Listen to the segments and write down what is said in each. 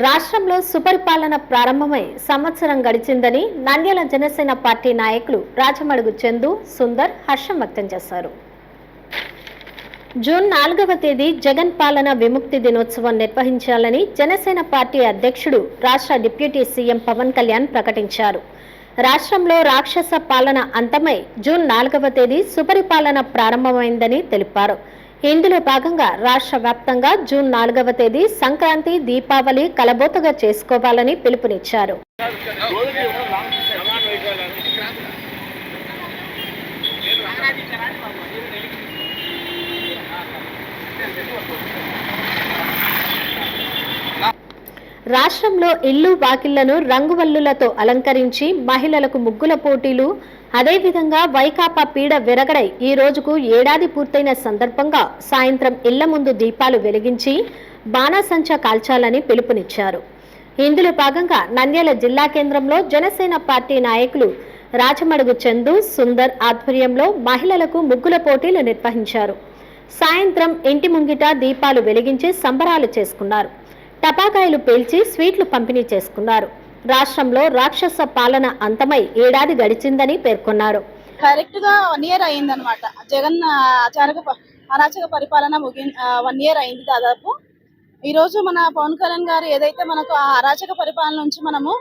రాష్ట్రంలో సుపరిపాలన ప్రారంభమై సంవత్సరం గడిచిందని నంద్యాల జనసేన పార్టీ నాయకులు రాజమడుగు చందు సుందర్ హర్షం వ్యక్తం చేశారు. జూన్ నాలుగవ తేదీ జగన్ పాలన విముక్తి దినోత్సవం నిర్వహించాలని జనసేన పార్టీ అధ్యక్షుడు రాష్ట్ర డిప్యూటీ సీఎం పవన్ కళ్యాణ్ ప్రకటించారు. రాష్ట్రంలో రాక్షస పాలన అంతమై జూన్ నాలుగవ తేదీ సుపరిపాలన ప్రారంభమైందని తెలిపారు. ఇందులో భాగంగా రాష్ట్ర వ్యాప్తంగా జూన్ నాలుగవ తేదీ సంక్రాంతి దీపావళి కలబోతగా చేసుకోవాలని పిలుపునిచ్చారు. రాష్ట్రంలో ఇల్లు వాకిళ్ళను రంగువల్లులతో అలంకరించి మహిళలకు ముగ్గుల పోటీలు. అదేవిధంగా వైకాపా పీడ విరగడై ఈ రోజుకు ఏడాది పూర్తయిన సందర్భంగా సాయంత్రం ఇళ్ళ ముందు దీపాలు వెలిగించి బాణాసంచా కాల్చాలని పిలుపునిచ్చారు. ఇందులో భాగంగా నంద్యాల జిల్లా కేంద్రంలో జనసేన పార్టీ నాయకులు రాచమడుగు చందు సుందర్ ఆధ్వర్యంలో మహిళలకు ముగ్గుల పోటీలు నిర్వహించారు. సాయంత్రం ఇంటి ముంగిట దీపాలు వెలిగించి సంబరాలు చేసుకున్నారు. టపాకాయలు పేల్చి స్వీట్లు పంపిణీ చేసుకున్నారు. రాష్ట్రంలో రాక్షస పాలన అంతమై ఏడాది గడిచిందని పేర్కొన్నారు. కరెక్ట్గా వన్ ఇయర్ అయింది అనమాట జగన్ అచారక అరాచక పరిపాలన ముగి వన్ ఇయర్ అయింది దాదాపు. ఈ రోజు మన పవన్ కళ్యాణ్ గారు ఏదైతే మనకు ఆ అరాచక పరిపాలన నుంచి మనము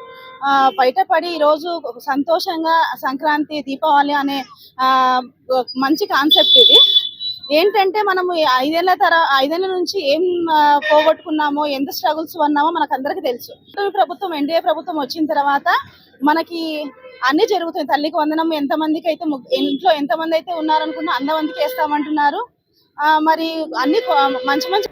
బయటపడి ఈ రోజు సంతోషంగా సంక్రాంతి దీపావళి అనే మంచి కాన్సెప్ట్ ఇది. ఏంటంటే మనము ఐదేళ్ళ తర ఐదేళ్ళ నుంచి ఏం పోగొట్టుకున్నామో ఎంత స్ట్రగుల్స్ అన్నామో మనకు అందరికీ తెలుసు ప్రభుత్వం ఎన్డీఏ ప్రభుత్వం వచ్చిన తర్వాత మనకి అన్ని జరుగుతాయి. తల్లికి వందనం ఎంతమందికి అయితే ఇంట్లో ఎంతమంది అయితే ఉన్నారనుకున్నా అంతమందికి వేస్తామంటున్నారు. మరి అన్ని మంచి మంచి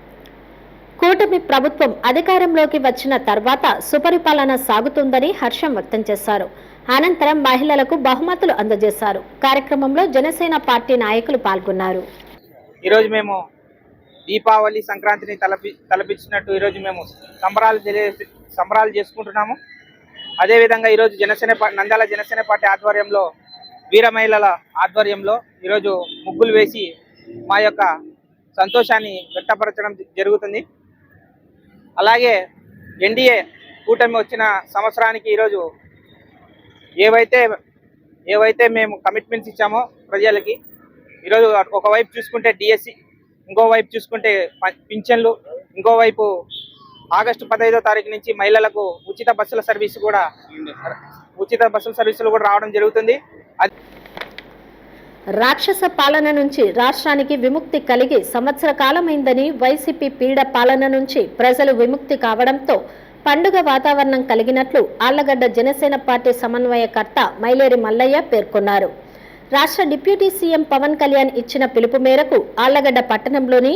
కూటమి ప్రభుత్వం అధికారంలోకి వచ్చిన తర్వాత సుపరిపాలన సాగుతుందని హర్షం వ్యక్తం చేశారు. అనంతరం మహిళలకు బహుమతులు అందజేశారు. కార్యక్రమంలో జనసేన పార్టీ నాయకులు పాల్గొన్నారు. ఈరోజు మేము దీపావళి సంక్రాంతిని తలపి తలపించినట్టు ఈరోజు మేము సంబరాలు తెలియ సంబరాలు చేసుకుంటున్నాము. అదేవిధంగా ఈరోజు జనసేన పా- నంద్యాల జనసేన పార్టీ ఆధ్వర్యంలో వీర మహిళల ఆధ్వర్యంలో ఈరోజు ముగ్గులు వేసి మా యొక్క సంతోషాన్ని వ్యక్తపరచడం జరుగుతుంది. అలాగే ఎన్డీఏ కూటమి వచ్చిన సంవత్సరానికి ఈరోజు ఏవైతే ఏవైతే మేము కమిట్మెంట్స్ ఇచ్చామో ప్రజలకి ఈరోజు ఒకవైపు చూసుకుంటే డిఎస్సి ఇంకోవైపు చూసుకుంటే పింఛన్లు ఇంకోవైపు ఆగస్టు పదహైదో తారీఖు నుంచి మహిళలకు ఉచిత బస్సుల సర్వీస్ కూడా ఉచిత బస్సుల సర్వీసులు కూడా రావడం జరుగుతుంది. అది రాక్షస పాలన నుంచి రాష్ట్రానికి విముక్తి కలిగి సంవత్సర కాలమైందని వైసీపీ పీడ పాలన నుంచి ప్రజలు విముక్తి కావడంతో పండుగ వాతావరణం కలిగినట్లు ఆళ్ళగడ్డ జనసేన పార్టీ సమన్వయకర్త మైలేరి మల్లయ్య పేర్కొన్నారు. రాష్ట్ర డిప్యూటీ సీఎం పవన్ కళ్యాణ్ ఇచ్చిన పిలుపు మేరకు ఆళ్ళగడ్డ పట్టణంలోని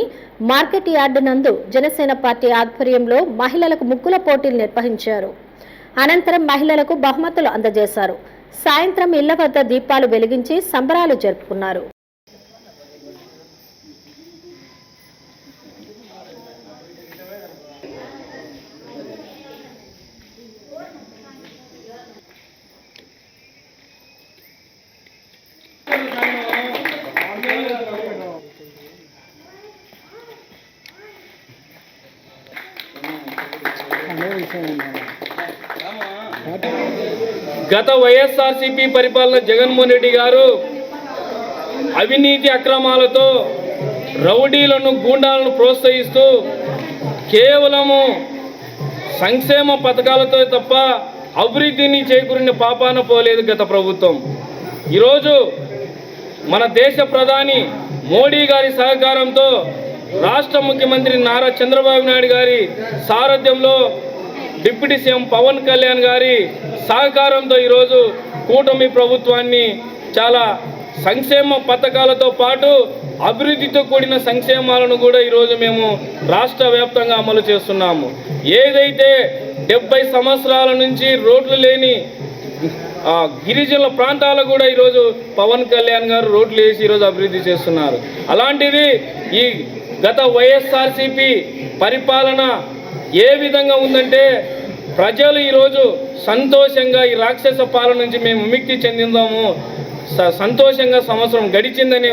మార్కెట్ యార్డు నందు జనసేన పార్టీ ఆధ్వర్యంలో మహిళలకు ముగ్గుల పోటీలు నిర్వహించారు. అనంతరం మహిళలకు బహుమతులు అందజేశారు. సాయంత్రం ఇళ్ళ వద్ద దీపాలు వెలిగించి సంబరాలు జరుపుకున్నారు. గత వైఎస్ఆర్సీపీ పరిపాలన జగన్మోహన్ రెడ్డి గారు అవినీతి అక్రమాలతో రౌడీలను గూండాలను ప్రోత్సహిస్తూ కేవలము సంక్షేమ పథకాలతో తప్ప అభివృద్ధిని చేకూరిన పాపాన పోలేదు గత ప్రభుత్వం. ఈరోజు మన దేశ ప్రధాని మోడీ గారి సహకారంతో రాష్ట్ర ముఖ్యమంత్రి నారా చంద్రబాబు నాయుడు గారి సారథ్యంలో డిప్యూటీ సీఎం పవన్ కళ్యాణ్ గారి సహకారంతో ఈరోజు కూటమి ప్రభుత్వాన్ని చాలా సంక్షేమ పథకాలతో పాటు అభివృద్ధితో కూడిన సంక్షేమాలను కూడా ఈరోజు మేము రాష్ట్ర వ్యాప్తంగా అమలు చేస్తున్నాము. ఏదైతే డెబ్బై సంవత్సరాల నుంచి రోడ్లు లేని గిరిజనుల ప్రాంతాలు కూడా ఈరోజు పవన్ కళ్యాణ్ గారు రోడ్లు వేసి ఈరోజు అభివృద్ధి చేస్తున్నారు. అలాంటిది ఈ గత వైఎస్ఆర్సిపి పరిపాలన ఏ విధంగా ఉందంటే ప్రజలు ఈరోజు సంతోషంగా ఈ రాక్షస పాలన నుంచి మేము విముక్తి చెందిందాము. సంతోషంగా సంవత్సరం గడిచిందనే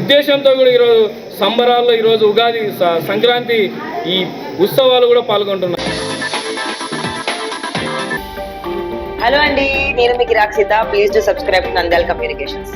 ఉద్దేశంతో కూడా ఈరోజు సంబరాల్లో ఈరోజు ఉగాది సంక్రాంతి ఈ ఉత్సవాలు కూడా పాల్గొంటున్నారు హలో అండి నేను మీకు Rakshitha. Please to subscribe Nandal communications.